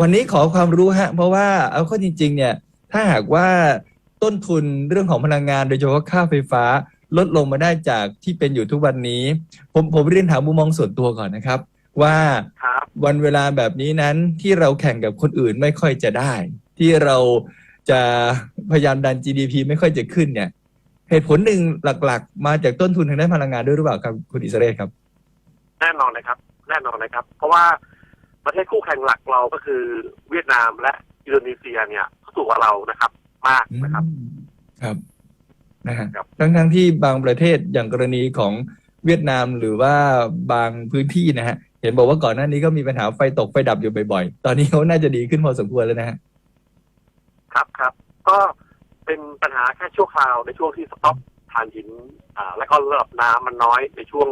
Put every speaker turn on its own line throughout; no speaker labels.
วันนี้ขอความรู้ฮะเพราะว่าเอาเข้อจริง ๆ เนี่ย ถ้าหากว่าต้นทุนเรื่องของพลังงานโดยเฉพาะค่าไฟฟ้าลดลงมาได้จากที่เป็นอยู่ทุกวันนี้ ผมผมเรียนถามมุมมองส่วนตัวก่อนนะครับ ว่า
ครับ
วันเวลาแบบนี้นั้นที่เราแข่งกับคนอื่นไม่ค่อยจะได้ ที่เราจะพยายามดัน GDP ไม่ค่อยจะขึ้นเนี่ย เหตุผลหนึ่งหลักๆ มาจากต้นทุนทางด้านพลังงานด้วยหรือเปล่าครับคุณอิสระเรศครับ
แน่นอนนะครับ แน่นอนนะครับ เพราะว่า ประเทศคู่แข่งหลักเราก็คือเวียดนามและอินโดนีเซียเนี่ยสูงกว่าเรานะครับ มากนะครับ
อืมครับนะฮะ
ครับ
ทั้งทั้งที่บางประเทศอย่างกรณีของเวียดนามหรือว่าบางพื้นที่นะฮะเห็นบอกว่าก่อนหน้านี้ก็มีปัญหาไฟตกไฟดับอยู่บ่อยๆ ตอนนี้เขาน่าจะดีขึ้นพอสมควรแล้วนะฮะ
ครับครับ ก็เป็นปัญหาแค่ชั่วคราวในช่วงที่สต็อกถ่านหิน อ่า และก็ระดับน้ำมันน้อยในช่วง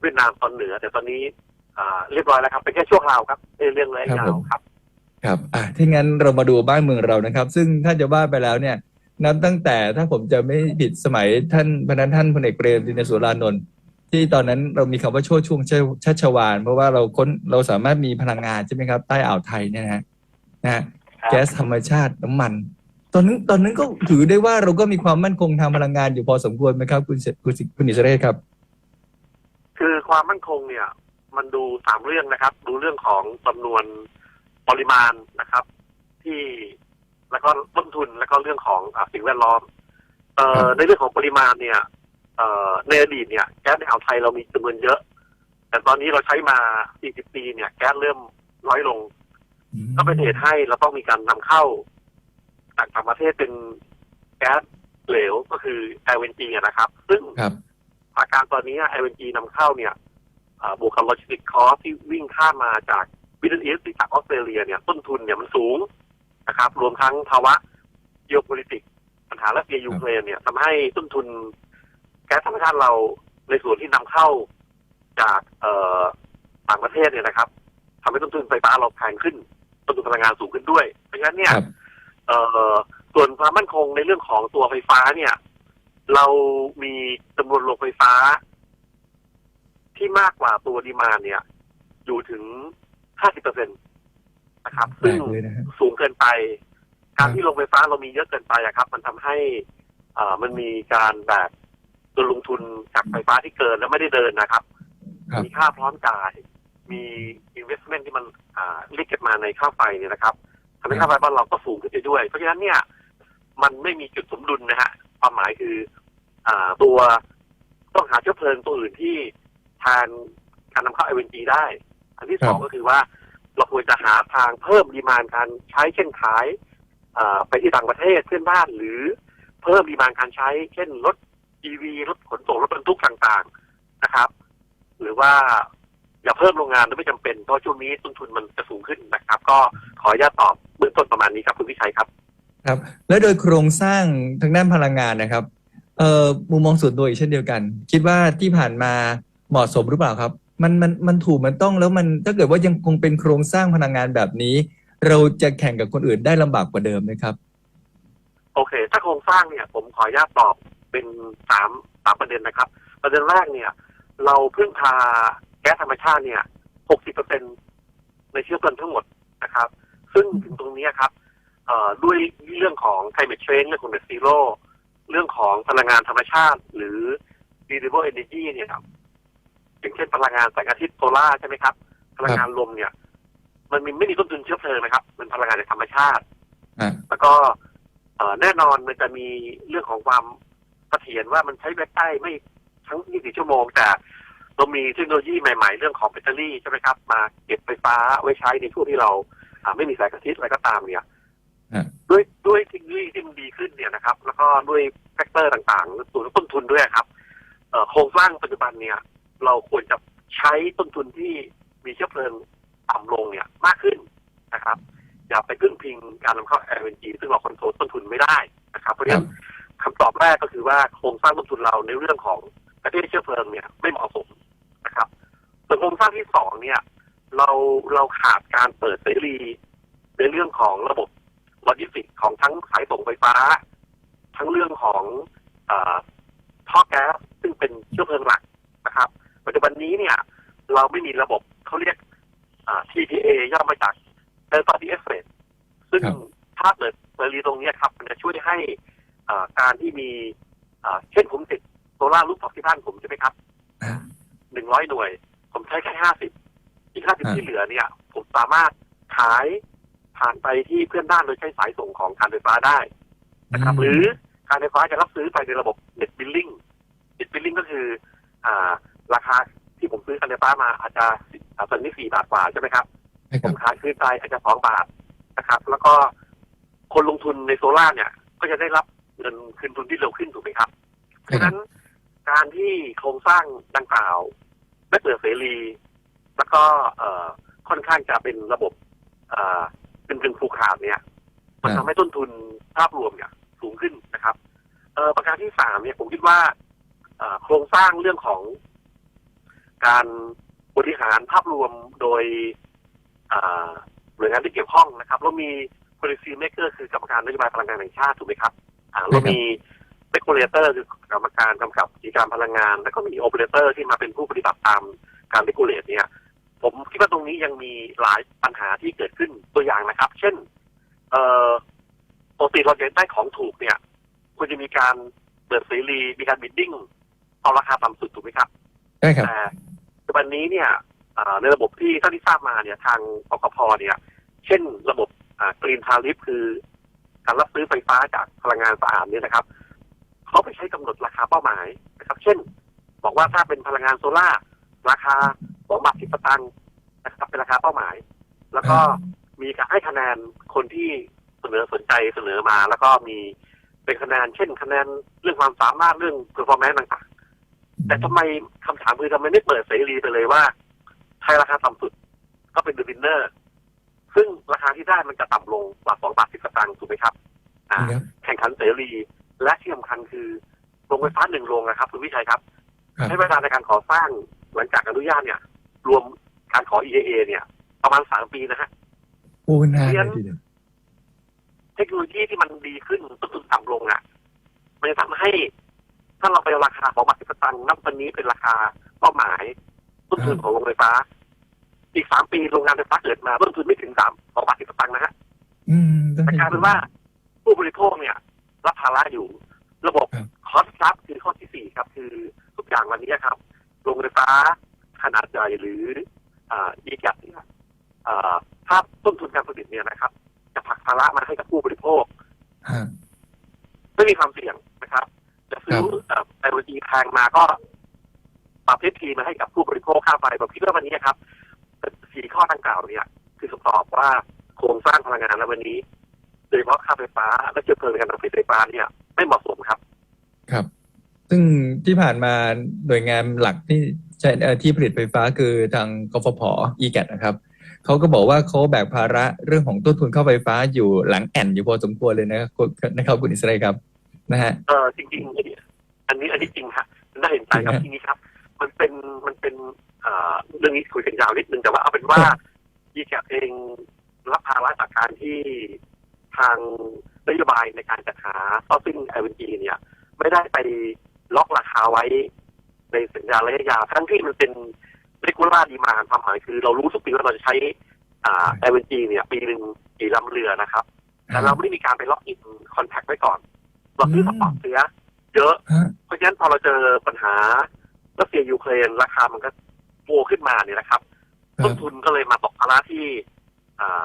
เวียดนามตอนเหนือ แต่ตอนนี้อ่า เรียบร้อยแล้วครับเป็นแค่ชั่วคราวครับไม่ใช่เรื่องระยะ
ครับ
ยา
ผ
ว
ม
ครับ
ครับอะถ้างั้นเรามาดูบ้านเมืองเรานะครับ ซึ่งถ้าจะว่าไปแล้วเนี่ยนับตั้งแต่ถ้าผมจะไม่ผิดสมัยท่านพนันท่านพลเอกเปรมตินสุรานนท์ที่ตอนนั้นเรามีคำว่าโชดช่วงชัชวานเพราะว่าเราค้นเราสามารถมีพลังงานใช่ไหมครับ ใต้อ่าวไทยเนี่ยนะฮะนะฮะ
ครับ
แก๊สธรรมชาติน้ำมัน ตอนนั้นตอนนั้นก็ถือได้ว่าเราก็มีความมั่นคงทางพลังงานอยู่พอสมควรไหมครับ คุณเสคุณสิคุณอิสระเรศครับ
คือความมั่นคงเนี่ย มันดูสามเรื่องนะครับ ดูเรื่องของจำนวนปริมาณนะครับ ที่แล้วก็ต้นทุนแล้วก็เรื่องของอาสิ่งแวดล้อม เอ่
ครั
อบในเรื่องของปริมาณเนี่ย เอ่อในอดีตเนี่ยแก๊สในอ่าวไทยเรามีจำนวนเยอะ แต่ตอนนี้เราใช้มา 40 ปีเนี่ย แก๊สเริ่มน้อยลง ก็เป็นเหตุให้เราต้องมีการนำเข้าจากต่างประเทศเป็นแก๊สเหลวก็คือ LNG อะนะครับ ซึ่ง
ครับ
อาการตอนนี้ LNG นำเข้าเนี่ยอ่า บวกกับโลจิสติกคอสที่วิ่งข้ามมาจากวิดเอสจากออสเตรเลียเนี่ยต้นทุนเนี่ยมันสูงนะครับ รวมทั้งภาวะ geopolitics ปัญหารัสเซียยูเครนเนี่ยทำให้ต้นทุนแก๊สธรรมชาติเราในส่วนที่นำเข้าจากเอ่อต่างประเทศเนี่ยนะครับทำให้ต้นทุนไฟฟ้าเราแพงขึ้น ต้นทุนพลังงานสูงขึ้นด้วย เพราะฉะนั้นเนี่ย
ครับ
เอ่อส่วนความมั่นคงในเรื่องของตัวไฟฟ้าเนี่ย เรามีจำนวนโรงไฟฟ้า ที่มากกว่าตัวดีมานเนี่ย อยู่ถึง 50เปอร์เซ็นตนะครับ
แปล
ซึ่ง
กเลยนะฮะ
สูงเกินไป การ
ครับ
ที่โรงไฟฟ้าเรามีเยอะเกินไปอะครับ มันทำให้เอ่อมันมีการแบบตัวลงทุนจากไฟฟ้าที่เกินแล้วไม่ได้เดินนะครับ
ครับ
มีค่าพร้อมจ่าย มี investment ที่มันอ่าเรียกเก็บมาในค่าไฟเนี่ยนะครับทำให้ค่าไฟบ้านเราก็สูงขึ้นไปด้วย เพราะฉะนั้นเนี่ย มันไม่มีจุดสมดุลนะฮะ ความหมายคือ อ่าตัวต้องหาเชื้อเพลิงตัวอื่นที่ แทนการนำเข้า LNG ได้ อันที่สอง
ครับ
ก็คือว่าเราควรจะหาทางเพิ่มดีมานการใช้เช่นขายอ่าไปที่ต่างประเทศเพื่อนบ้านหรือเพิ่มดีมานการใช้ เช่นรถ EV รถขนส่งรถบรรทุกต่างๆนะครับ หรือว่าอย่าเพิ่มโรงงานโดยไม่จำเป็นเพราะช่วงนี้ต้นทุนมันจะสูงขึ้นนะครับ ก็ขออนุญาตตอบเบื้องต้นประมาณนี้ครับคุณพิชัยครับ
ครับ และโดยโครงสร้างทางด้านพลังงานนะครับเอ่อมุมมองส่วนตัวอีกเช่นเดียวกัน คิดว่าที่ผ่านมา เหมาะสมหรือเปล่าครับ มันมันมันถูกมันต้องแล้วมันถ้าเกิดว่ายังคงเป็นโครงสร้างพลังงานแบบนี้ เราจะแข่งกับคนอื่นได้ลำบากกว่าเดิมไหมครับ
โอเค ถ้าโครงสร้างเนี่ยผมขออนุญาตตอบเป็นสามสามประเด็นนะครับ ประเด็นแรกเนี่ย เราพึ่งพาแก๊สธรรมชาติเนี่ย60เปอร์เซ็นในเชื้อเพลิงทั้งหมดนะครับ ซึ่งถึงตรงนี้ครับเอ่อด้วยเรื่องของ climate change เรื่องของ net zero เรื่องของพลังงานธรรมชาติ หรือ renewable energy เนี่ยครับ อย่างเช่นพลังงานแสงอาทิตย์โซล่าร์ใช่ไหมครับ พลังงานลมเนี่ย มันมีไม่มีต้นทุนเชื้อเพลิงนะครับมันพลังงานจากธรรมชาติ
อ่า
แล้วก็เอ่อแน่นอนมันจะมีเรื่องของความเสถียรว่ามันใช้แบตได้ไม่ทั้ง 24 ชั่วโมง แต่เรามีเทคโนโลยีใหม่ ๆ เรื่องของแบตเตอรี่ใช่ไหมครับ มาเก็บไฟฟ้าไว้ใช้ในช่วงที่เราอ่าไม่มีแสงอาทิตย์อะไรก็ตามเนี่ย
อ่า
ด้วยด้วยเทคโนโลยีที่มันดีขึ้นเนี่ยนะครับ แล้วก็ด้วยแฟกเตอร์ต่างๆตัวต้นทุนด้วยครับเอ่อโครงสร้างปัจจุบันเนี่ย เราควรจะใช้ต้นทุนที่มีเชื้อเพลิงต่ำลงเนี่ยมากขึ้นนะครับ อย่าไปพึ่งพิงการนำเข้า LNG ซึ่งเราคอนโทรลต้นทุนไม่ได้นะครับเพราะฉะนั้นคำตอบแรกก็คือว่าโครงสร้างต้นทุนเราในเรื่องของประเทศเชื้อเพลิงเนี่ยไม่เหมาะสมนะครับส่วนโครงสร้างที่สองเนี่ย เราเราขาดการเปิดเสรีในเรื่องของระบบโลจิสติกของทั้งสายส่งไฟฟ้า ทั้งเรื่องของอท่อแก๊สซึ่งเป็นเชื้อเพลิงหลักนะครับ ปัจจุบันนี้เนี่ย เราไม่มีระบบเขาเรียกอ่า TPA ย่อมาจากเป็นปฏิเอฟเฟกซึ่ง
ครับ
ถ้าเกิดเซรีตรงเนี้ยครับ มันจะช่วยให้อ่าการที่มีอ่าเช่นผมติดโซลาร์รูปท็อปที่บ้านผมใช่ไหมครับ
อ่า
หนึ่งร้อยหน่วย ผมใช้แค่ห้าสิบอีกห้าสิบ
อ่า
ที่เหลือเนี่ย ผมสามารถขายผ่านไปที่เพื่อนบ้านโดยใช้สายส่งของการไฟฟ้าได้นะครับ หรือการไฟฟ้าจะรับซื้อไปในระบบเน็ตบิลลิ่งเน็ตบิลลิ่งก็คือ อ่า ราคาที่ผมซื้อการไฟฟ้ามาอาจจะอาจจะนี่สี่บาทกว่าใช่ไหมครับ
ใช่ค
ผ
รับ
มขายคืนไปอาจจะสองบาทนะครับ แล้วก็คนลงทุนในโซล่าร์เนี่ย ก็จะได้รับเงินคืนทุนที่เร็วขึ้นถูกไหมครับเพราะฉะนั้นการที่โครงสร้างดังกล่าวไม่เปิดเสรี แล้วก็เอ่อค่อนข้างจะเป็นระบบเอ่อเป็นเป็นผูกขาดเนี่ย มัน
ครับ
ทำให้ต้นทุนภาพรวมเนี่ย สูงขึ้นนะครับ เอ่อประการที่สามเนี่ยผมคิดว่าเอ่อโครงสร้างเรื่องของ การบริหารภาพรวมโดยหน่วยงานที่เกี่ยวข้องนะครับแล้วมี policy maker คือกรรมการนโยบายพลังงานแห่งชาติถูกไหมครับอ่าเรามี regulator คือกรรมการกำกับกิจการพลังงาน แล้วก็มี operator ที่มาเป็นผู้ปฏิบัติตามการ regulate เนี่ย ผมคิดว่าตรงนี้ยังมีหลายปัญหาที่เกิดขึ้นตัวอย่างนะครับ เช่นเออปกติเราจะได้ของถูกเนี่ยควรจะมีการเปิดเสรีมีการบิดดิ้งเอาราคาต่ำสุดถูกไหมครับ
ใช่ครับ
บันนี้เนี่ยในระบบที่เท่าที่ทราบมาเนี่ยทางปกพเนี่ย เช่นระบบกรีนทาริฟคือ การรับซื้อไฟฟ้าจากพลังงานสะอาดเนี่ยนะครับเขาไปใช้กำหนดราคาเป้าหมายนะครับ เช่น บอกว่าถ้าเป็นพลังงานโซล่าร์ราคาสองบาทสิบสตางค์นะครับเป็นราคาเป้าหมาย แล้วก็มีการให้คะแนนคนที่เสนอสนใจเสนอมา แล้วก็มีเป็นคะแนนเช่นคะแนนเรื่องความสามารถเรื่อง performance ต่าง แต่ทำไมคำถามคือทำไมไม่เปิดเสรีไปเลยว่าใครราคาต่ำสุด ก็เป็นเดอะวินเนอร์ ซึ่งราคาที่ได้มันจะต่ำลงกว่าสองบาทสิบสตางค์ถูกไหมครับ อ่า
ครับ
แข่งขันเสรี และที่สำคัญคือโรงไฟฟ้าหนึ่งโรงนะครับคุณวิชัยครับ
ครับ
ใช้เวลาในการก่อสร้างหลังจากอนุญาตเนี่ย รวมการขอ EAA เนี่ย ประมาณสามปีนะฮะ
โอ้นานเลยทีเดียว
เทคโนโลยีที่มันดีขึ้นต้นทุนต่ำลงอะ มันจะทำให้ ถ้าเราไปเอาราคาของบาทสิบสตา งค์นับวันนี้เป็นราคาเป้าหมายต้นทุนของโรงไฟฟ้า อีกสามปีโรงงานไฟฟ้าเกิดมาต้นทุนไม่ถึงสามสองบาทสิบสตางค์นะฮะ
อืมต้อง
แต่กลายเป็นว่าผู้บริโภคเนี่ย รับภาระอยู่ ระบบ
ครับ
คอสครับคือข้อที่สี่ครับ คือทุกอย่างวันนี้ครับโรงไฟฟ้าขนาดใหญ่หรืออ่าดีแกเนี่ยอ่าถ้าต้นทุนการผลิตเนี่ยนะครับ จะผลักภาระมาให้กับผู้บริโภค
ฮะ
ไม่มีความเสี่ยงนะครับ จะซื้อไอโอจีแพงมาก็ปรับเทสทีมาให้กับผู้บริโภคค่าไฟผมคิดว่าวันนี้ครับสี่ข้อดังกล่าวเนี่ย คือคำตอบว่าโครงสร้างพลังงานในวันนี้โดยเฉพาะค่าไฟฟ้า และเชื้อเพลิงในการผลิตไฟฟ้าเนี่ยไม่เหมาะสมครับ
ครับ ซึ่งที่ผ่านมาหน่วยงานหลักที่ใช้เอ่อที่ผลิตไฟฟ้าคือทางกฟผ e g a t นะครับเขาก็บอกว่าเขาแบกภาระเรื่องของต้นทุนค่าไฟฟ้าอยู่หลังแอนอยู่พอสมควรเลยนะครับคุณนะครับคุณอิสราเอลครับ นะฮะ
เออจริงๆเนี่ยอันนี้อันนี้จริงฮะน่าเห็นใจครับ
จริงฮะ
ทีนี้ครับ มันเป็นมันเป็นเอ่อเรื่องนี้คุยกันยาวนิดนึงแต่ว่าเอาเป็นว่ายีแกเองรับภาระจากการที่ทางนโยบายในการจัดหาซอสซิ่งไอเวนจีเนี่ย ไม่ได้ไปล็อกราคาไว้ในสัญญาระยะยาวทั้งที่มันเป็นเรกูล่าดีมาความหมายคือ เรารู้ทุกปีว่าเราจะใช้อ่าไอเวนจีเนี่ย ปีหนึ่งกี่ลำเรือนะครับ แต่เราไม่ได้มีการไปล็อกอินคอนแทคไว้ก่อน เราซื้อสปอร์ตเสีย เยอะ
ฮะ
เพราะฉะนั้นพอเราเจอปัญหารัสเซียยูเครนราคามันก็โฟขึ้นมาเนี่ยนะครับ
ครั
ต้
บ
นทุนก็เลยมาตกภาระที่อ่า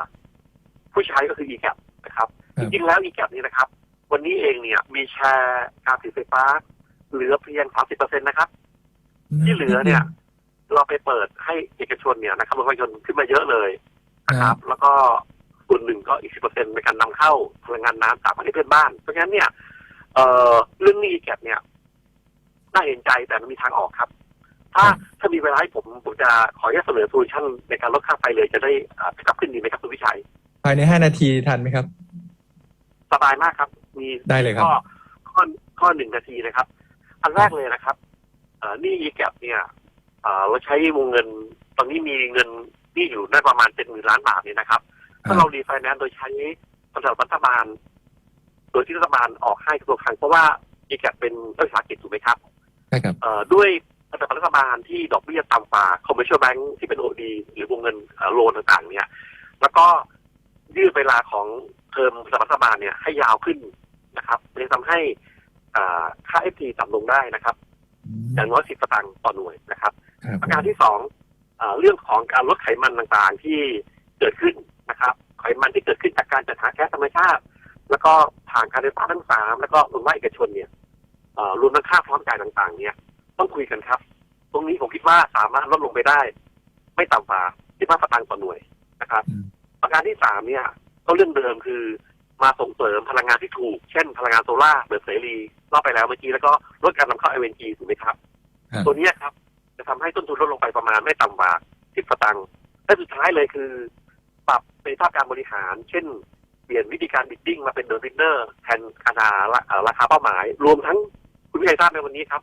ผู้ใช้ก็คือ e g a p นะครับ
ครั
จ
บ
ริงๆแล้ว e g a p นี่นะครับ วันนี้เองเนี่ย มีแชร์การผลิตไฟฟ้า เหลือเพียง 30%นะครับ ที่เหลือเนี่ย เราไปเปิดให้เอกชนเนี่ยนะครับโรงพยาบาลขึ้นมาเยอะเลยนะครับ แล้วก็ส่วนหนึ่งก็อีก 10%ในการนำเข้าพลังงานน้ำจากประเทศเพื่อนบ้าน เพราะฉะนั้นเนี่ย เอ่อเรื่องนี้แกเนี่ยน่าเห็นใจแต่มันมีทางออกครับ ถ้า
ครับ
ถ้ามีเวลาให้ผมผมจะขออนุญาตเสนอโซลูชันในการลดค่าไฟเลยจะได้อ่ากลับขึ้นดีไหมครับคุณวิชัย
ภายในห้านาทีทันไหมครับ
สบายมากครับ มี
ได้เลยครับ
ข้อข้อข้อหนึ่งนาทีนะครับ อันแรกเลยนะครับเอ่อหนี่ e g a p เนี่ยเอ่อเราใช้วงเงินตอนนี้มีเงินหนี่อยู่ได้ประมาณเจ็ดหมื่นล้านบาทเนี่ยนะครับ ถ้าเรารีไฟแนนซ์โดยใช้สำหรับรัฐบาล โดยที่รัฐบาลออกให้ทุกครั้งเพราะว่า e g a p เป็นรัฐวิสาหกิจถูกไหมครับ
ใช่ครับ
เอ่อด้วยสถาบันรัฐบาลที่ดอกเบี้ยต่ำกว่า commercial bank ที่เป็น OD หรือวงเงินโลนต่างๆ เนี่ย แล้วก็ยืดเวลาของเทอมรัฐบาลเนี่ยให้ยาวขึ้นนะครับเลยทำให้อ่าค่า FT ต่ำลงได้นะครับ อย่างน้อยสิบสตางค์ต่อหน่วยนะครับ
ครับ
ประการที่สองเออเรื่องของการลดไขมันต่างๆที่เกิดขึ้นนะครับ ไขมันที่เกิดขึ้นจากการจัดหาแก๊สธรรมชาติ แล้วก็ผ่านการไฟฟ้าทั้งสามแล้วก็รวมว่าเอกชนเนี่ยเอ่อรวมทั้งค่าพร้อมจ่ายต่างๆ เนี่ย ต้องคุยกันครับ ตรงนี้ผมคิดว่าสามารถลดลงไปได้ ไม่ต่ำกว่า15สตางค์ต่อหน่วยนะครับ
อืม
ประการที่สามเนี่ย ก็เรื่องเดิมคือมาส่งเสริมพลังงานที่ถูก เช่นพลังงานโซล่าร์แบบเสรีเล่าไปแล้วเมื่อกี้แล้วก็ลดการนำเข้า LNG ถูกไหมครับ
ครับ
ตัวเนี้ยครับ จะทำให้ต้นทุนลดลงไปประมาณไม่ต่ำกว่า10สตางค์และสุดท้ายเลยคือ ปรับประสิทธิภาพการบริหาร เช่น เปลี่ยนวิธีการบิดดิ้งมาเป็นเดอร์บินเนอร์แทนราคาเอ่อราคาเป้าหมาย รวมทั้งคุณวิชัยทราบในวันนี้ครับ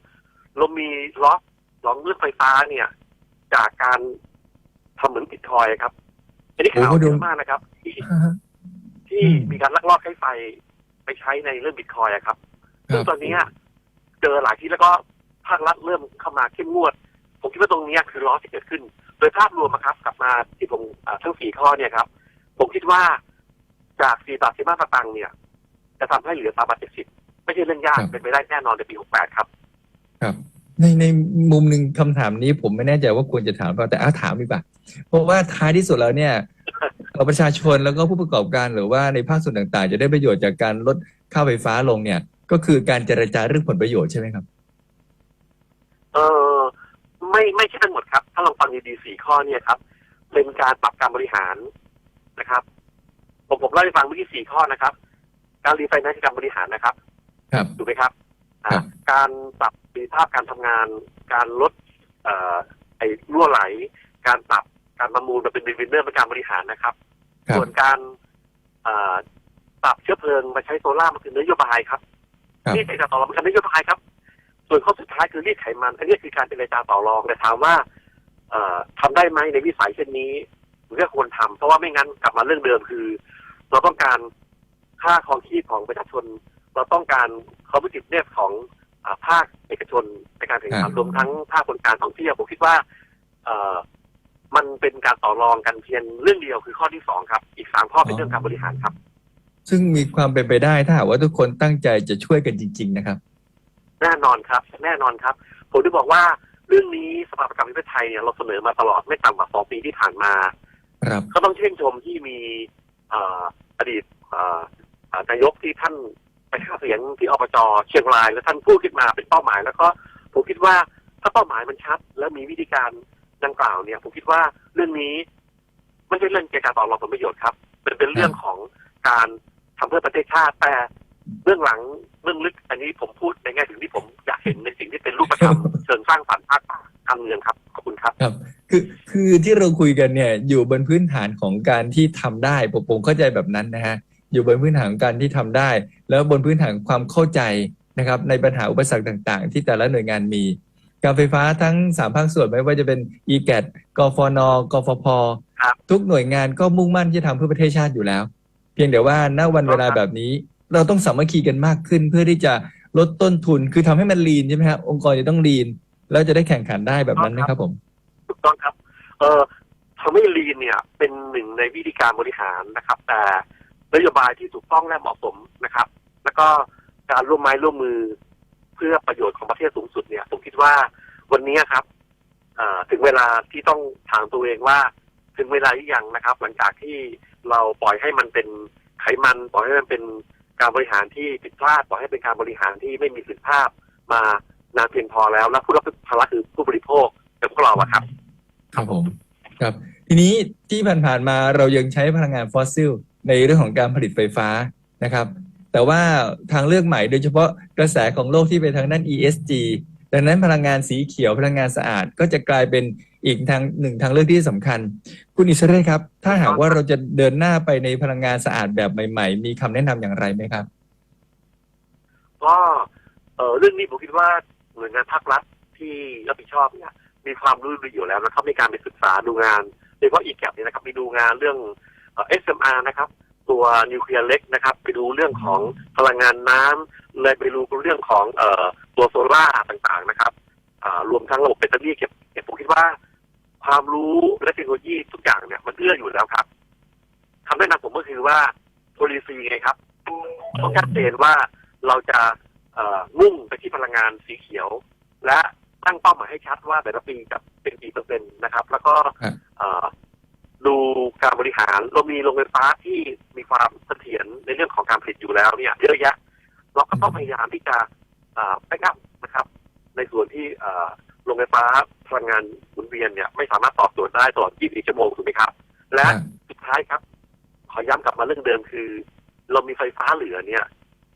เรามีล็อกล็อกเรื่องไฟฟ้าเนี่ย จากการทำเหมือนบิตคอยน์ครับอันนี้ข่าว
โอ้โห
เย
ดู
อะมากนะครับ ที่ที่
อืม
มีการลักลอบใช้ไฟไปใช้ในเรื่องบิตคอยน์อะครับซึ่งตอนเนี้ยเจอหลายที่แล้วก็ภาครัฐเริ่มเข้ามาเข้มงวด ผมคิดว่าตรงเนี้ยคือล้อที่เกิดขึ้น โดยภาพรวมอะครับ กลับมาที่ผมอ่าทั้งสี่ข้อเนี่ยครับ ผมคิดว่า จากสี่บาทสิบห้าสตางค์เนี่ย จะทำให้เหลือสามบาทเจ็ดสิบไม่ใช่เรื่องยาก
ครับ
เป็นไปได้แน่นอนในปีหกแปดครับ
ครับ ในในมุมหนึ่งคำถามนี้ผมไม่แน่ใจว่าควรจะถามเปล่าแต่เอาถามดีกว่า เพราะว่าท้ายที่สุดแล้วเนี่ยเอ่อประชาชนแล้วก็ผู้ประกอบการหรือว่าในภาคส่วนต่างๆ จะได้ประโยชน์จากการลดค่าไฟฟ้าลงเนี่ย ก็คือการเจรจาเรื่องผลประโยชน์ใช่ไหมครับ
เออไม่ไม่ใช่ทั้งหมดครับ ถ้าลองฟังดีๆสี่ข้อเนี่ยครับ เป็นการปรับการบริหารนะครับ ผมผมเล่าให้ฟังเมื่อกี้สี่ข้อนะครับ การรีไฟแนนซ์การบริหารนะครับ
ครับ
ถูกไหมครับอ่า
ครับ
การปรับประสิทธิภาพการทำงาน การลดเอ่อไอ้รั่วไหล การปรับการประมูลมาเป็นวินเนอร์เป็นการบริหารนะครับ
ครับ
ส่วนการเอ่อปรับเชื้อเพลิงมาใช้โซล่าร์มันคือนโยบายครับ
ครับ
นี่เป็นการต่อรองมันคือนโยบายครับ ส่วนข้อสุดท้ายคือรีดไขมัน อันนี้คือการเจรจาต่อรองแต่ถามว่า เอ่อทำได้ไหมในวิสัยเช่นนี้ผมก็ควรทำเพราะว่าไม่งั้นกลับมาเรื่องเดิมคือ เราต้องการค่าครองชีพของประชาชน เราต้องการความรู้สึกเนี่ยของอาภาคเอกชนในการแข่งขัน
ครับ
รวมทั้งภาคคนการท่องเที่ยวผมคิดว่าเอ่อมันเป็นการต่อรองกันเพียงเรื่องเดียวคือข้อที่สองครับ อีกสามข้อเป็นเรื่องการบริหารครับ
ซึ่งมีความเป็นไปได้ถ้าหากว่าทุกคนตั้งใจจะช่วยกันจริง ๆ นะครับ
แน่นอนครับ แน่นอนครับ ผมจะบอกว่าเรื่องนี้สภาประกันวิทยไทยเนี่ยเราเสนอมาตลอดไม่ต่ำกว่าสองปีที่ผ่านมา
ครับ
ก็ต้องชื่นชมที่มีเอดีตนายกที่ท่านไปหาเสียงที่อบจเชียงราย แล้วท่านพูดขึ้นมาเป็นเป้าหมาย แล้วก็ผมคิดว่าถ้าเป้าหมายมันชัด แล้วมีวิธีการดังกล่าวเนี่ย ผมคิดว่าเรื่องนี้ไม่ใช่เรื่องเกี่ยวกับต่อรองผลประโยชน์ครับเป็นเป็นเรื่องของการทำเพื่อประเทศชาติแต่เรื่องหลังเรื่องลึกอันนี้ผมพูดในแง่ถึงที่ผมอยากเห็นในสิ่งที่เป็นรูปธรรมเชิงสร้างสรรค์ภาคการเมืองครับขอบคุณครับ
ครับคือคือที่เราคุยกันเนี่ยอยู่บนพื้นฐานของการที่ทำได้ผมผมเข้าใจแบบนั้นนะฮะอยู่บนพื้นฐานของการที่ทำได้ แล้วบนพื้นฐานความเข้าใจนะครับในปัญหาอุปสรรคต่าง ๆ ที่แต่ละหน่วยงานมี การไฟฟ้าทั้งสามภาคส่วนไม่ว่าจะเป็น e g a t กฟน กฟพ
ครับ
ทุกหน่วยงานก็มุ่งมั่นที่จะทำเพื่อประเทศชาติอยู่แล้ว เพียงแต่ว่าณวันเวลาแบบนี้ เราต้องสามัคคีกันมากขึ้น เพื่อที่จะลดต้นทุนคือทำให้มันลีนใช่ไหมฮะองค์กรจะต้องลีนแล้วจะได้แข่งขันได้แบบนั้นไหมครับผม
ถูกต้องครับ เอ่อทำให้ลีนเนี่ยเป็นหนึ่งในวิธีการบริหารนะครับ แต่นโยบายที่ถูกต้องและเหมาะสมนะครับ แล้วก็การร่วมไม้ร่วมมือเพื่อประโยชน์ของประเทศสูงสุดเนี่ยผมคิดว่าวันนี้ครับอ่อถึงเวลาที่ต้องถามตัวเองว่าถึงเวลาหรือยังนะครับ หลังจากที่เราปล่อยให้มันเป็นไขมันปล่อยให้มันเป็นการบริหารที่ผิดพลาดปล่อยให้เป็นการบริหารที่ไม่มีสิทธิภาพมานานเพียงพอแล้ว และผู้รับภาระคือผู้บริโภคเป็นพวกเราอะครับ
ครับผมครับ ทีนี้ที่ผ่านๆมาเรายังใช้พลังงานฟอสซิล ในเรื่องของการผลิตไฟฟ้านะครับ แต่ว่าทางเลือกใหม่โดยเฉพาะกระแสของโลกที่ไปทางด้าน ESG ดังนั้นพลังงานสีเขียวพลังงานสะอาดก็จะกลายเป็นอีกทางหนึ่งทางเลือกที่สำคัญ คุณอิสระครับ ถ้าหากว่าเราจะเดินหน้าไปในพลังงานสะอาดแบบใหม่ ๆ มีคำแนะนำอย่างไรไหมครับ
ก็เออเรื่องนี้ผมคิดว่าหน่วยงานภาครัฐที่รับผิดชอบเนี่ย มีความรู้อยู่แล้วนะครับในการไปศึกษาดูงานโดยเฉพาะอีกแกลเนี่ยนะครับไปดูงานเรื่องเอ่อ SMR นะครับ ตัวนิวเคลียร์เล็กนะครับ ไปดูเรื่องของพลังงานน้ำเลยไปดูเรื่องของเอ่อตัวโซล่าร์ต่างๆนะครับรวมทั้งระบบแบตเตอรี่เก็บเก็บผมคิดว่า ความรู้และเทคโนโลยีทุกอย่างเนี่ยมันเอื้ออยู่แล้วครับคำแนะนำผมก็คือว่า policy ไงครับต้องชัดเจนว่าเราจะเอ่อมุ่งไปที่พลังงานสีเขียว และ ตั้งเป้าหมายให้ชัดว่าแต่ละปีจะเป็นกี่เปอร์เซ็นต์นะครับ แล้วก็
ครับ
เอ่อดูการบริหารเรามีโรงไฟฟ้าที่มีความเสถียรในเรื่องของการผลิตอยู่แล้วเนี่ย เยอะแยะ เราก็ต้องพยายามที่จะแบ็กอัพนะครับ ในส่วนที่เอ่อโรงไฟฟ้าพลังงานหมุนเวียนเนี่ยไม่สามารถตอบโจทย์ได้ตลอด 24 ชั่วโมงถูกไหมครับ และ
อ่า
สุดท้ายครับ ขอย้ำกลับมาเรื่องเดิมคือ เรามีไฟฟ้าเหลือเนี่ย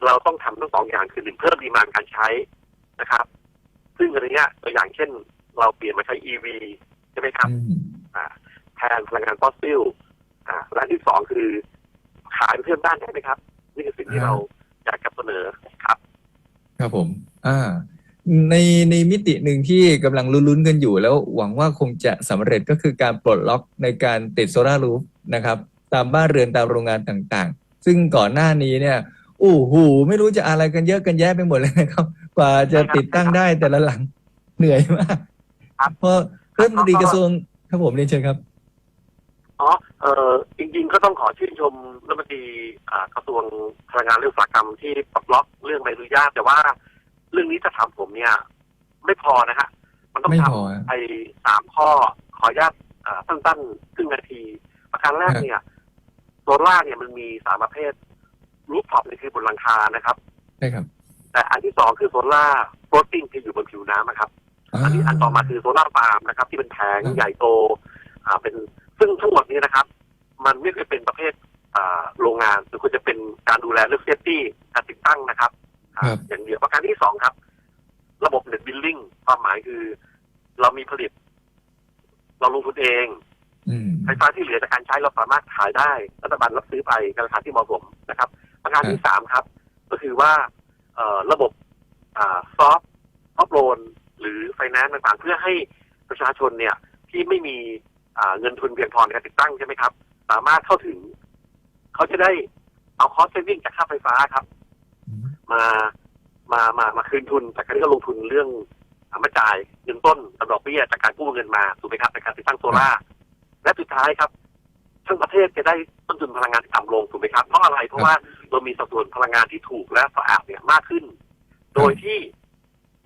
เราต้องทำทั้งสองอย่างคือหนึ่งเพิ่มดีมานการใช้นะครับ ซึ่งอันเนี้ยตัวอย่างเช่น เราเปลี่ยนมาใช้ EV ใช่ไหมครับ
อืม
อ่าแทนพลังงานฟอสซิลอ่าและที่สองคือขายเพิ่มด้านได้ไหมครับ นี่คือสิ่งที่เราอยากจะเสนอครับ
ครับผม อ่า ในในมิติหนึ่งที่กำลังลุ้นๆกันอยู่ แล้วหวังว่าคงจะสำเร็จก็คือการปลดล็อกในการติดโซลาร์รูฟนะครับ ตามบ้านเรือนตามโรงงานต่างๆ ซึ่งก่อนหน้านี้เนี่ยโอ้โหไม่รู้จะอะไรกันเยอะกันแยะไปหมดเลยนะครับ กว่าจะติดตั้งได้แต่ละหลังเหนื่อยมาก
ครับ
เพราะรัฐมนตรีกระทรวงครับผมเรียนเชิญครับ
อ๋อเออจริงๆก็ต้องขอชื่นชมรัฐมนตรีอ่ากระทรวงพลังงานและอุตสาหกรรมที่ปลดล็อกเรื่องใบอนุญาต แต่ว่าเรื่องนี้จะถามผมเนี่ย ไม่พอนะฮะมันต้อง
ไม่
ท
พอำ
ไปสามข้อขออนุญาตอ่าสั้นๆครึ่งนาที ประการแรกเนี่ยโซล่าร์เนี่ยมันมีสามประเภทรูฟท็อปเนี่ยคือบนหลังคานะครับ
ได้ครับ
แต่อันที่สองคือโซล่าร์โฟลตติ้งที่อยู่บนผิวน้ำนะครับ อันนี้อันต่อมาคือโซลาร์ฟาร์มนะครับ ที่เป็นแผง
ครับ
ใหญ่โต อ่าเป็นซึ่งทั้งหมดนี้นะครับ มันไม่เคยเป็นประเภทอ่าโรงงานหรือควรจะเป็นการดูแลเรื่องเซฟตี้การติดตั้งนะครับอ่า
ครับ
อย่างเดียวประการที่สองครับ ระบบเน็ตบิลลิ่งความหมายคือ เรามีผลิต เราลงทุนเอง
อืม
ไฟฟ้าที่เหลือจากการใช้เราสามารถขายได้รัฐบาลรับซื้อไปในราคาที่เหมาะสมนะครับ ประการที่สามครับ ก็คือว่าเอ่อ ระบบซอฟต์ซอฟต์โลนหรือไฟแนนซ์ต่างๆ เพื่อให้ประชาชนเนี่ยที่ไม่มีอ่าเงินทุนเพียงพอในการติดตั้งใช่ไหมครับ สามารถเข้าถึง เขาจะได้เอาคอสเซวิ่งจากค่าไฟฟ้าครับ มามามามาคืนทุนจากการที่เขาลงทุนเรื่องอ่ามาจ่ายเงินต้นกับดอกเบี้ยจากการกู้เงินมาถูกไหมครับในการติดตั้งโซล่าร์และสุดท้ายครับ ทั้งประเทศจะได้ต้นทุนพลังงานที่ต่ำลงถูกไหมครับเพราะอะไรเพราะว่าเรามีสัดส่วนพลังงานที่ถูกและสะอาดเนี่ยมากขึ้น โดยที่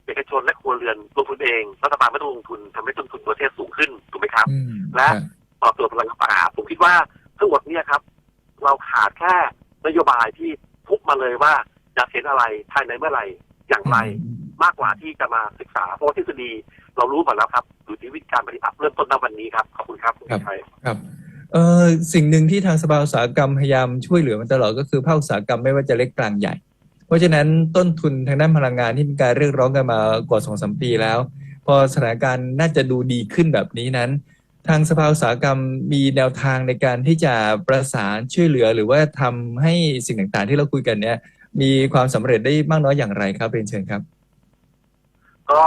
เอกชนและครัวเรือนลงทุนเองรัฐบาลไม่ต้องลงทุนทำให้ต้นทุนประเทศสูงขึ้นถูกไหมครับ
อืม
และ
ครับ
ตอบโจทย์พลังงานสะอาดผมคิดว่าทั้งหมดเนี่ยครับ เราขาดแค่นโยบายที่พุกมาเลยว่าอยากเห็นอะไรภายในเมื่อไหร่อย่างไรมากกว่าที่จะมาศึกษาเพราะว่าทฤษฎีเรารู้หมดแล้วครับอยู่ที่วิธีการปฏิบัติเริ่มต้นณวันนี้ครับขอบคุณครับคุณ
ครับ
ชัย
ครับ เออสิ่งหนึ่งที่ทางสภาอุตสาหกรรมพยายามช่วยเหลือมันตลอดก็คือภาคอุตสาหกรรมไม่ว่าจะเล็กกลางใหญ่ เพราะฉะนั้นต้นทุนทางด้านพลังงานที่มีการเรียกร้องกันมากว่าสองสมปีแล้ว พอสถานการณ์น่าจะดูดีขึ้นแบบนี้นั้น ทางสภาอุตสาหกรรมมีแนวทางในการที่จะประสานช่วยเหลือหรือว่าทำให้สิ่งต่างๆ ที่เราคุยกันเนี้ยมีความสำเร็จได้มากน้อยอย่างไรครับเรียนเชิญครับ
ก็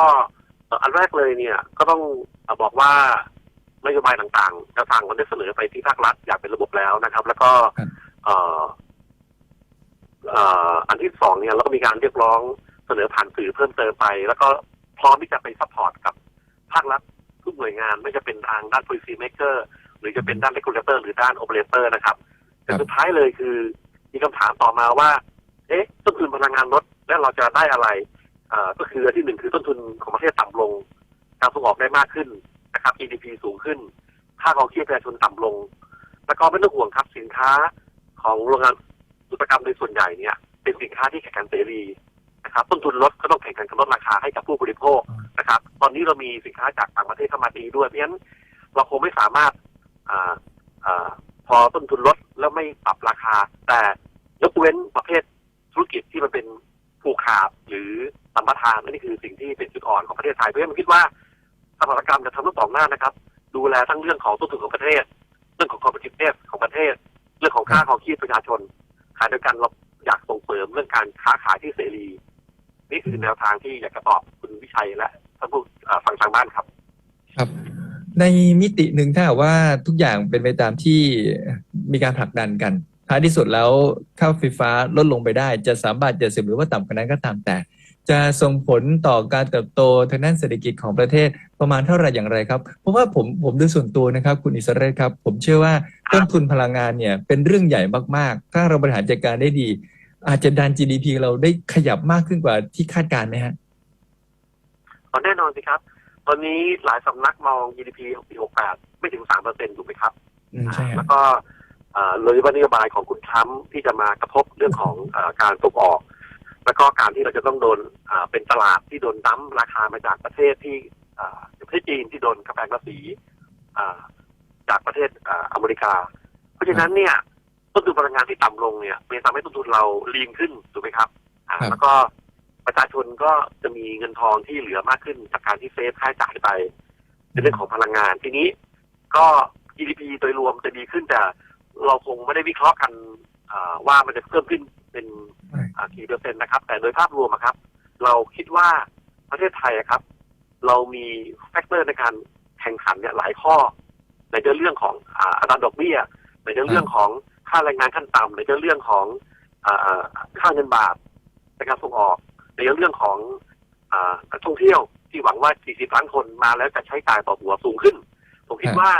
อันแรกเลยเนี่ย ก็ต้องบอกว่า นโยบายต่างๆแนวทางมันได้เสนอไปที่ภาครัฐอย่างเป็นระบบแล้วนะครับ แล้วก็
ครับ
เอ่อเอ่ออันที่สองเนี่ยเราก็มีการเรียกร้องเสนอผ่านสื่อเพิ่มเติมไป แล้วก็พร้อมที่จะไปซัพพอร์ตกับภาครัฐทุกหน่วยงานไม่จะเป็นทางด้าน policy maker หรือจะเป็นด้าน regulator หรือด้าน operator นะครับ แต่
ครับ
สุดท้ายเลยคือ มีคำถามต่อมาว่า เอ๊ะ ต้นทุนพลังงานลดแล้วเราจะได้อะไรเอ่อก็คืออันที่หนึ่งคือต้นทุนของประเทศต่ำลง การส่งออกได้มากขึ้น นะครับ GDP สูงขึ้น ค่าครองชีพประชาชนต่ำลง แล้วก็ไม่ต้องห่วงครับสินค้าของโรงงานอุตสาหกรรมโดยส่วนใหญ่เนี่ย เป็นสินค้าที่แข่งขันเสรีนะครับ ต้นทุนลดก็ต้องแข่งขันกันลดราคาให้กับผู้บริโภคนะครับ ตอนนี้เรามีสินค้าจากต่างประเทศเข้ามาดีด้วยเพราะฉะนั้นเราคงไม่สามารถอ่าอ่าพอต้นทุนลดแล้วไม่ปรับราคา แต่ยกเว้นประเภทธุรกิจที่มันเป็นผูกขาดหรือสัมปทานนั่คือสิ่งที่เป็นจุดอ่อนของประเทศไทยเพราะฉะนั้นผมคิดว่า สถานกรรมจะทำทั้งสองหน้านะครับ ดูแลทั้งเรื่องของต้นทุนของประเทศ เรื่องของ competitiveness ของประเทศ เรื่องของค่าคองชีพประชาชนขณะเดียกันเราอยากส่งเสริมเรื่องการค้าขายที่เสรี นี่คือแนวทางที่อยากจะตอบคุณวิชัยและท่านผู้ฟังทางบ้านครับ
ครับ ในมิติหนึ่งถ้าว่าทุกอย่างเป็นไปตามที่มีการผลักดันกันท้ายที่สุดแล้วค่าไฟฟ้าลดลงไปได้จะสามบาทเจ็ดสิบหรือว่าต่ำกว่านั้นก็ตามแต่ จะส่งผลต่อการเติบโตทางด้านเศรษฐกิจของประเทศประมาณเท่าไหร่อย่างไรครับ เพราะว่าผมผมโดยส่วนตัวนะครับ คุณอิสระเรศครับ ผมเชื่อว่าต้นทุนพลังงานเนี่ยเป็นเรื่องใหญ่มากๆ ถ้าเราบริหารจัดการได้ดี อาจจะดัน GDP เราได้ขยับมากขึ้นกว่าที่คาดการณ์ไหมฮะ
เอาแน่นอนสิครับ ตอนนี้หลายสำนักมอง GDP ปี68 ไม่ถึง3%ถูกไหมครับ
อืมใช่ค
แล้
รับ
วก็เอ่อเลยว่านโยบายของคุณทรัมป์ที่จะมากระทบเรื่องของเออการส่งออก แล้วก็การที่เราจะต้องโดนเอ่อเป็นตลาดที่โดนดั้มราคามาจากประเทศที่เอ่อประเทศจีนที่โดนกระแพงภาษีเอ่อจากประเทศเอ่ออเมริกา เพราะฉะนั้นเนี่ยต้นทุนพลังงานที่ต่ำลงเนี่ยมันจะทำให้ต้นทุนเราลีนขึ้นถูกไหมครับอ่า
ครับ
แล้วก็ประชาชนก็จะมีเงินทองที่เหลือมากขึ้นจากการที่เซฟค่าใช้จ่ายไปในเรื่องของพลังงานทีนี้ก็ GDP โดยรวมจะดีขึ้นแต่เราคงไม่ได้วิเคราะห์กันอ่าว่ามันจะเพิ่มขึ้น เป็นอ่ากี่เปอร์เซ็นต์นะครับ แต่โดยภาพรวมอะครับ เราคิดว่าประเทศไทยอะครับ เรามีแฟกเตอร์ในการแข่งขันเนี่ยหลายข้อในเรื่องของอ่าอัตราดอกเบี้ยในเรื่องของค่าแรงงานขั้นต่ำในเรื่องของอ่าค่าเงินบาทในการส่งออก ในเรื่องของอ่าการท่องเที่ยวที่หวังว่า 40 ล้านคนมาแล้วจะใช้จ่ายต่อหัวสูงขึ้น ผมคิด
ครับ
ว่า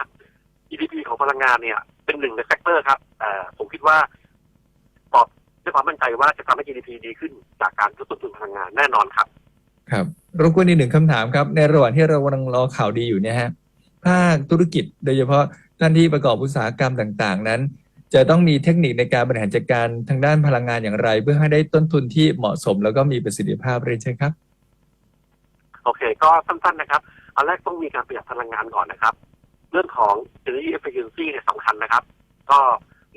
GDP ของพลังงานเนี่ย เป็นหนึ่งในแฟกเตอร์ครับแต่ผมคิดว่าตอบ ด้วยความมั่นใจว่าจะทำให้ GDP ดีขึ้นจากการลดต้นทุนพลังงานแน่นอนครับ
ครับรบกวนอีกหนึ่งคำถามครับ ในระหว่างที่เรากำลังรอข่าวดีอยู่เนี่ยฮะภาคธุรกิจโดยเฉพาะท่านที่ประกอบอุตสาหกรรมต่างๆ นั้น จะต้องมีเทคนิคในการบริหารจัดการทางด้านพลังงานอย่างไร เพื่อให้ได้ต้นทุนที่เหมาะสม แล้วก็มีประสิทธิภาพเรียนเชิญครับ
โอเค ก็สั้นๆนะครับอันแรกต้องมีการประหยัดพลังงานก่อนนะครับ เรื่องของ energy efficiency เนี่ยสำคัญนะครับ ก็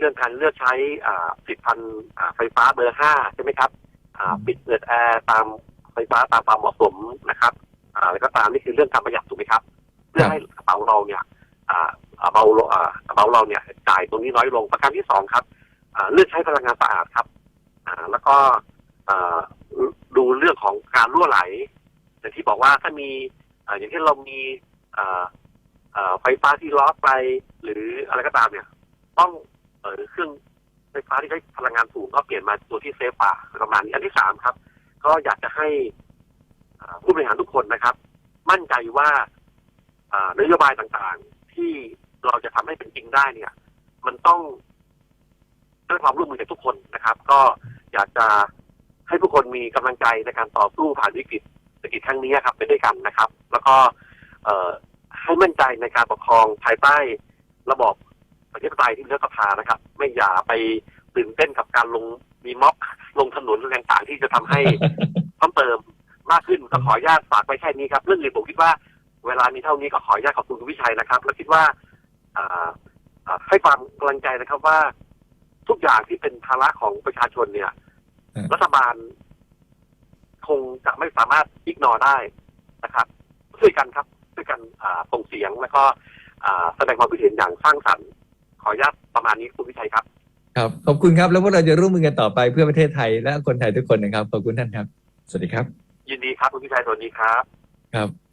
เรื่องการเลือกใช้อ่าผลิตภัณฑ์อ่าไฟฟ้าเบอร์ห้าใช่ไหมครับอ่าปิดเปิดแอร์ตามไฟฟ้าตามความเหมาะสมนะครับอ่าแล้วก็ตามนี่คือเรื่องการประหยัดถูกไหมครับ เพื่อให้กระเป๋าเราเนี่ยอ่าอ่าเบาลงอ่ากระเป๋าเราเนี่ยจ่ายตรงนี้น้อยลงประการที่สองครับอ่าเลือกใช้พลังงานสะอาดครับอ่าแล้วก็อ่าดูเรื่องของการรั่วไหลอย่างที่บอกว่าถ้ามีอ่าอย่างเช่นเรามีอ่าอ่าไฟฟ้าที่ล็อกไปหรืออะไรก็ตามเนี่ย ต้อง เออเครื่องไฟฟ้าที่ใช้พลังงานสูงก็เปลี่ยนมาตัวที่เซฟกว่าประมาณนี้อันที่สามครับ ก็อยากจะให้ผู้บริหารทุกคนนะครับ มั่นใจว่านโยบายต่างๆ ที่เราจะทำให้เป็นจริงได้เนี่ย มันต้องด้วยความร่วมมือจากทุกคนนะครับ ก็อยากจะให้ผู้คนมีกำลังใจในการต่อสู้ผ่านวิกฤตเศรษฐกิจครั้งนี้ครับไปด้วยกันนะครับ แล้วก็ให้มั่นใจในการปกครองภายใต้ระบอบ ประชาธิปไตยที่เลือกสภานะครับ ไม่อย่าไปตื่นเต้นกับการลงมีม็อบลงถนนอะไรต่างๆที่จะทำให้เพิ่มเติมมากขึ้นก็ขออนุญาตฝากไว้แค่นี้ครับ เรื่องอื่นผมคิดว่า เวลามีเท่านี้ก็ขออนุญาตขอบคุณคุณวิชัยนะครับแล้วคิดว่าอ่าอ่าให้ความกำลังใจนะครับว่า ทุกอย่างที่เป็นภาระของประชาชนเนี่ย
อืม
รัฐบาล คงจะไม่สามารถอิกนอได้นะครับช่วยกันครับช่วยกันอ่าส่งเสียงแล้วก็อ่าแสดงความคิดเห็นอย่างสร้างสรรค์ ขออนุญาตประมาณนี้คุณวิชัยครับ
ครับขอบคุณครับแล้วพวกเราจะร่วมมือกันต่อไปเพื่อประเทศไทยและคนไทยทุกคนนะครับขอบคุณท่านครับ สวัสดีครับ
ยินดีครับคุณวิชัยสวัสดีครับ
ครับ